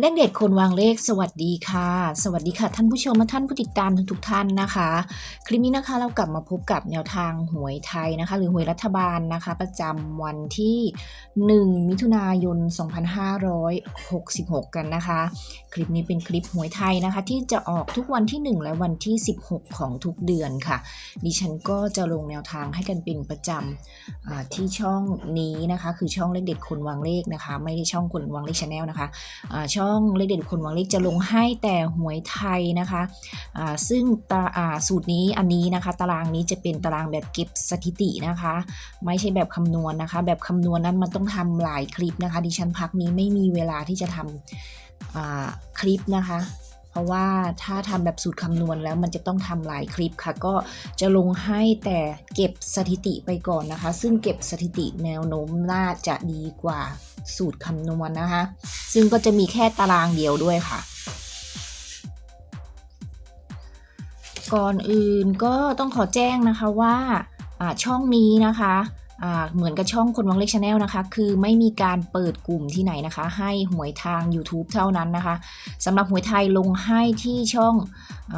เลขเด็ดคนวางเลขสวัสดีค่ะ สวัสดีค่ะ ท่านผู้ชมและท่านผู้ติดตามทุกๆท่านนะคะ คลิปนี้นะคะเรากลับมาพบกับแนวทางหวยไทยนะคะ หรือหวยรัฐบาลนะคะ ประจำวันที่ 1 มิถุนายน 2566 กันนะคะ คลิปนี้เป็นคลิปหวยไทยนะคะ ที่จะออกทุกวันที่ 1 และวันที่ 16 ของทุกเดือนค่ะ ดิฉันก็จะลงแนวทางให้กันเป็นประจำที่ช่องนี้นะคะ คือช่องเลขเด็ดคนวางเลขนะคะ ไม่ได้ช่องคนวางเลขชาแนลนะคะอ่าช่องเลขเด็ดคนวังเลขจะลงให้แต่หวยไทยนะคะะซึ่งสูตรนี้อันนี้นะคะ ตารางนี้จะเป็นตารางแบบเก็บสถิตินะคะ ไม่ใช่แบบคำนวณนะคะ แบบคำนวณนั้นมันต้องทำหลายคลิปนะคะ ดิฉันพักนี้ไม่มีเวลาที่จะทำอ่าคลิปนะคะ เพราะว่าถ้าทำแบบสูตรคำนวณแล้วมันจะต้องทำหลายคลิปค่ะ ก็จะลงให้แต่เก็บสถิติไปก่อนนะคะ ซึ่งเก็บสถิติแนวโน้มน่าจะดีกว่าสูตรคำนวณนะคะ ซึ่งก็จะมีแค่ตารางเดียวด้วยค่ะ ก่อนอื่นก็ต้องขอแจ้งนะคะว่าช่องนี้นะคะ เหมือนกับช่องคนวังเล็กชาแนลนะคะ คือไม่มีการเปิดกลุ่มที่ไหนนะคะ ให้หวยทาง YouTube เท่านั้นนะคะสำหรับหวยไทยลงให้ที่ช่องอ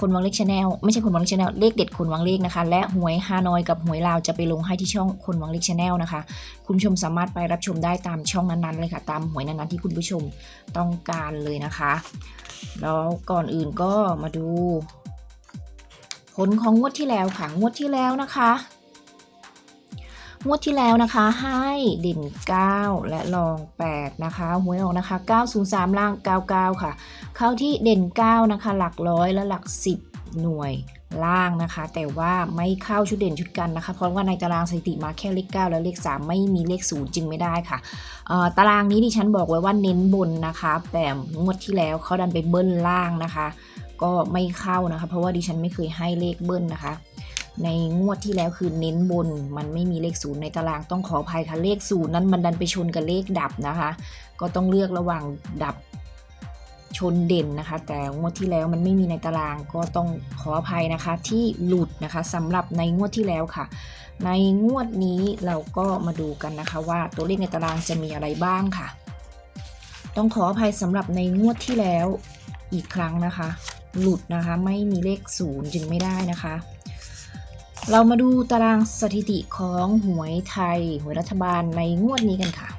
คนวังเล็กชาแนลไม่ใช่คนวังเล็กชาแนลเลขเด็ดคนวังเลขนะคะ และหวยฮานอยกับหวยลาวจะไปลงให้ที่ช่องคนวังเล็กชาแนลนะคะ คุณผู้ชมสามารถไปรับชมได้ตามช่องนั้นๆเลยค่ะ ตามหวยนั้นๆที่คุณผู้ชมต้องการเลยนะคะ แล้วก่อนอื่นก็มาดู ผลของงวดที่แล้วค่ะงวดที่แล้วนะคะ งวดที่แล้วนะคะให้เด่น9และรอง 8 นะคะหวยออกนะคะ 903 ล่าง 99 ค่ะ เข้าที่เด่น 9 นะคะ หลักร้อยและหลัก 10 หน่วยล่างนะคะ แต่ว่าไม่เข้าชุดเด่นชุดกันนะคะ เพราะว่าในตารางสถิติมาแค่เลข 9 และเลข 3 ไม่มีเลข 0 จึงไม่ได้ค่ะ ตารางนี้ดิฉันบอกไว้ว่าเน้นบนนะคะ แต่งวดที่แล้วเขาดันไปเบิ้ลล่างนะคะ ก็ไม่เข้านะคะ เพราะว่าดิฉันไม่เคยให้เลขเบิ้ลนะคะ ในงวดที่แล้วคือเน้นบน มันไม่มีเลขศูนย์ในตารางต้องขออภัยค่ะเลขศูนย์นั้นมันดันไปชนกับเลขดับนะคะ ก็ต้องเลือกระหว่างดับชนเด่นนะคะ แต่งวดที่แล้วมันไม่มีในตารางก็ต้องขออภัยนะคะที่หลุดนะคะสำหรับในงวดที่แล้วค่ะ ในงวดนี้เราก็มาดูกันนะคะว่าตัวเลขในตารางจะมีอะไรบ้างค่ะ ต้องขออภัยสำหรับในงวดที่แล้วอีกครั้งนะคะ หลุดนะคะไม่มีเลขศูนย์จึงไม่ได้นะคะ เรามาดูตารางสถิติของหวยไทยหวยรัฐบาลในงวดนี้กันค่ะ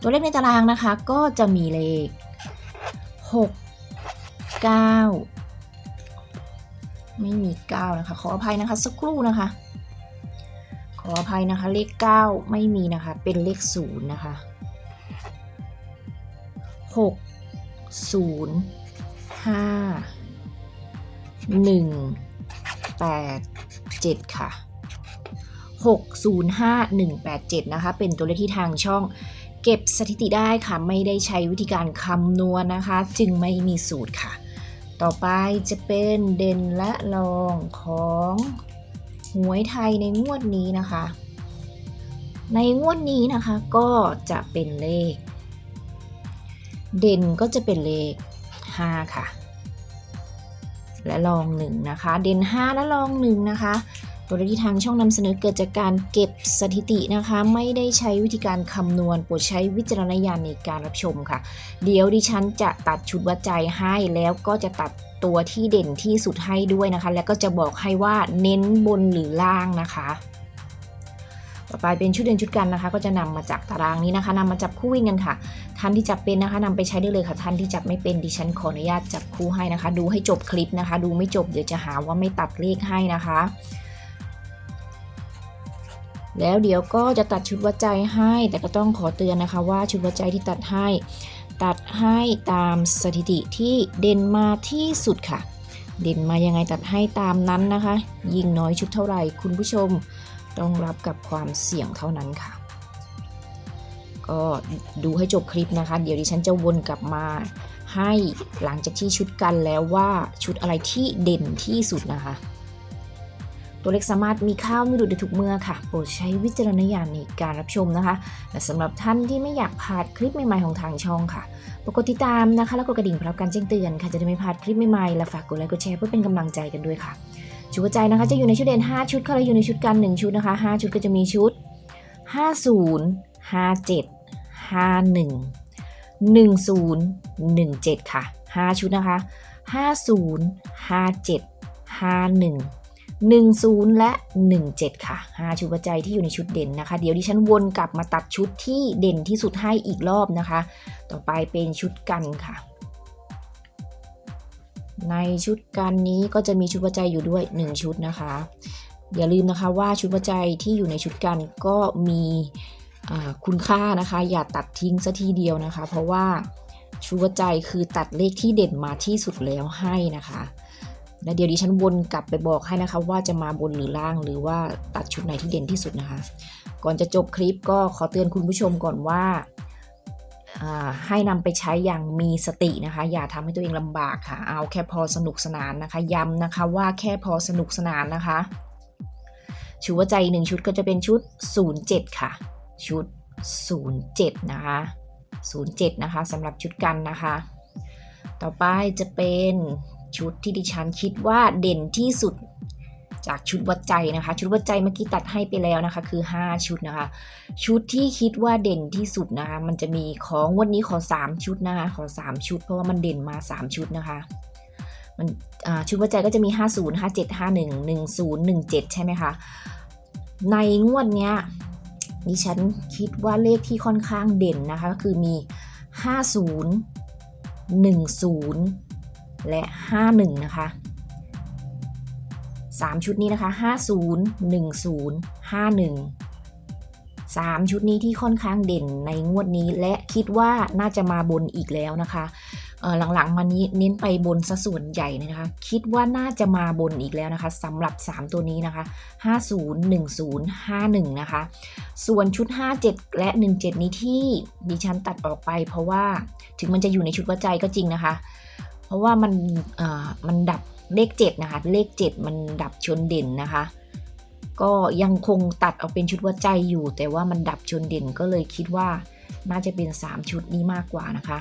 ตัวเลขในตารางนะคะก็จะมีเลข 6 9 ไม่มี 9 นะคะ ขออภัยนะคะ สักครู่นะคะ ขออภัยนะคะ เลข 9 ไม่มีนะคะ เป็นเลข 0 นะคะ 6 0 5 1 8 7 ค่ะ 605187 นะคะ เป็นตัวเลขที่ทางช่องเก็บสถิติได้ค่ะ ไม่ได้ใช้วิธีการคำนวณนะคะ จึงไม่มีสูตรค่ะ ต่อไปจะเป็นเด่นและรองของหวยไทยในงวดนี้นะคะ ในงวดนี้นะคะก็จะเป็นเลข เด่นก็จะเป็นเลข 5 ค่ะ และลองหนึ่งนะคะ เด่น 5 และลองหนึ่งนะคะ ตัวเลขที่ทางช่องนำเสนอเกิดจากการเก็บสถิตินะคะ ไม่ได้ใช้วิธีการคำนวณโปรดใช้วิจารณญาณในการรับชมค่ะ เดี๋ยวดิฉันจะตัดชุดวัดใจให้แล้วก็จะตัดตัวที่เด่นที่สุดให้ด้วยนะคะ และก็จะบอกให้ว่าเน้นบนหรือล่างนะคะ ต่อไปเป็นชุดเด่นชุดกันนะคะ ก็จะนำมาจากตารางนี้นะคะนำมาจับคู่วิ่งกันค่ะ ท่านที่จับเป็นนะคะนำไปใช้ได้เลยค่ะ ท่านที่จับไม่เป็นดิฉันขออนุญาตจับคู่ให้นะคะ ดูให้จบคลิปนะคะ ดูไม่จบเดี๋ยวจะหาว่าไม่ตัดเลขให้นะคะ แล้วเดี๋ยวก็จะตัดชุดวัดใจให้ แต่ก็ต้องขอเตือนนะคะ ว่าชุดวัดใจที่ตัดให้ ตัดให้ตามสถิติที่เด่นมาที่สุดค่ะ เด่นมายังไงตัดให้ตามนั้นนะคะ ยิ่งน้อยชุดเท่าไหร่คุณผู้ชม ต้องรับกับความเสี่ยงเท่านั้นค่ะ ก็ดูให้จบคลิปนะคะ เดี๋ยวดิฉันจะวนกลับมาให้หลังจากที่ชุดกันแล้วว่าชุดอะไรที่เด่นที่สุดนะคะ ตัวเลขสามารถมีข้าวม่หลุดได้ทุกเมื่อค่ะ โปรดใช้วิจารณญาณในการรับชมนะคะ และสำหรับท่านที่ไม่อยากพลาดคลิปใหม่ๆของทางช่องค่ะปกดติดตามนะคะ แล้วกดกระดิ่งเพื่อรับการแจ้งเตือนค่ะจะได้ไม่พลาดคลิปใหม่ๆและฝากกดไลค์กดแชร์เพื่อเป็นกำลังใจกันด้วยค่ะ ชุดหัวใจนะคะจะอยู่ในชุดเด่น5 ชุดค่ะแล้วอยู่ในชุดกัน 1 ชุดนะคะ 5 ชุดก็จะมีชุด 50 57 51 1017 ค่ะ 5 ชุดนะคะ 50 57 51 10 และ 17 ค่ะ 5 ชุดปัจจัยที่อยู่ในชุดเด่นนะคะ เดี๋ยวดิฉันวนกลับมาตัดชุดที่เด่นที่สุดให้อีกรอบนะคะ ต่อไปเป็นชุดกันค่ะ ในชุดกันนี้ก็จะมีชุดปัจจัยอยู่ด้วย 1 ชุดนะคะ อย่าลืมนะคะว่าชุดปัจจัยที่อยู่ในชุดกันก็มีคุณค่านะคะ อย่าตัดทิ้งซะทีเดียวนะคะ เพราะว่าชุดปัจจัยคือตัดเลขที่เด่นมาที่สุดแล้วให้นะคะและเดี๋ยวดิฉันวนกลับไปบอกให้นะคะ ว่าจะมาบนหรือล่างหรือว่าตัดชุดไหนที่เด่นที่สุดนะคะ ก่อนจะจบคลิปก็ขอเตือนคุณผู้ชมก่อนว่า ให้นำไปใช้อย่างมีสตินะคะ อย่าทำให้ตัวเองลำบากค่ะ เอาแค่พอสนุกสนานนะคะ ย้ำนะคะว่าแค่พอสนุกสนานนะคะ ชุดว่าใจหนึ่งชุดก็จะเป็นชุด 07 ค่ะ ชุด 07 นะคะ 07 นะคะสำหรับชุดกันนะคะ ต่อไปจะเป็นชุดที่ดิฉันคิดว่าเด่นที่สุด จากชุดวัดใจนะคะ ชุดวัดใจเมื่อกี้ตัดให้ไปแล้วนะคะ คือ 5 ชุดนะคะ ชุดที่คิดว่าเด่นที่สุดนะคะ มันจะมีของวันนี้ขอ 3 ชุดนะคะ ขอ 3 ชุด เพราะว่ามันเด่นมา 3 ชุดนะคะมันชุดวัดใจก็จะมี 50 57 51 10 17 ใช่ไหมคะ ในงวดเนี้ยดิฉันคิดว่าเลขที่ค่อนข้างเด่นนะคะก็คือมี 50 10 และ 51 นะคะ 3 ชุดนี้นะคะ 50 10 51 3 ชุดนี้ที่ค่อนข้างเด่นในงวดนี้ และคิดว่าน่าจะมาบนอีกแล้วนะคะหลังๆมานี้เน้นไปบนซะส่วนใหญ่เลยนะคะ คิดว่าน่าจะมาบนอีกแล้วนะคะสำหรับ 3 ตัวนี้นะคะ 50 10 51 นะคะ ส่วนชุด 57 และ 17 นี้ที่ดิฉันตัดออกไป เพราะว่าถึงมันจะอยู่ในชุดวัดใจก็จริงนะคะ เพราะว่ามันมันดับ เลข 7 นะคะ เลข 7 มันดับชนเด่นนะคะ ก็ยังคงตัดเอาเป็นชุดวัดใจอยู่ แต่ว่ามันดับชนเด่นก็เลยคิดว่าน่าจะเป็น 3 ชุดนี้มากกว่านะคะ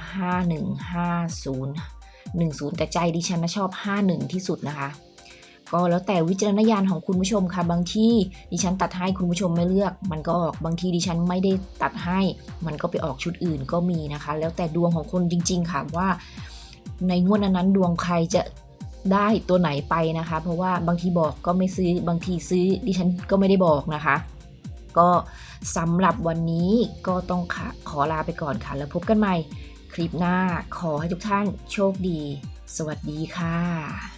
51 50 10 แต่ใจดิฉันนะชอบ 51 ที่สุดนะคะ ก็แล้วแต่วิจารณญาณของคุณผู้ชมค่ะ บางที่ดิฉันตัดให้คุณผู้ชมไม่เลือก มันก็ออกบางทีดิฉันไม่ได้ตัดให้ มันก็ไปออกชุดอื่นก็มีนะคะ แล้วแต่ดวงของคนจริง ๆ ค่ะว่าในงวดนั้นๆดวงใครจะ ได้ตัวไหนไปนะคะ เพราะว่าบางทีบอกก็ไม่ซื้อบางทีซื้อดิฉันก็ไม่ได้บอกนะคะ ก็สำหรับวันนี้ก็ต้องขอขอลาไปก่อนค่ะ แล้วพบกันใหม่คลิปหน้าขอให้ทุกท่านโชคดี สวัสดีค่ะ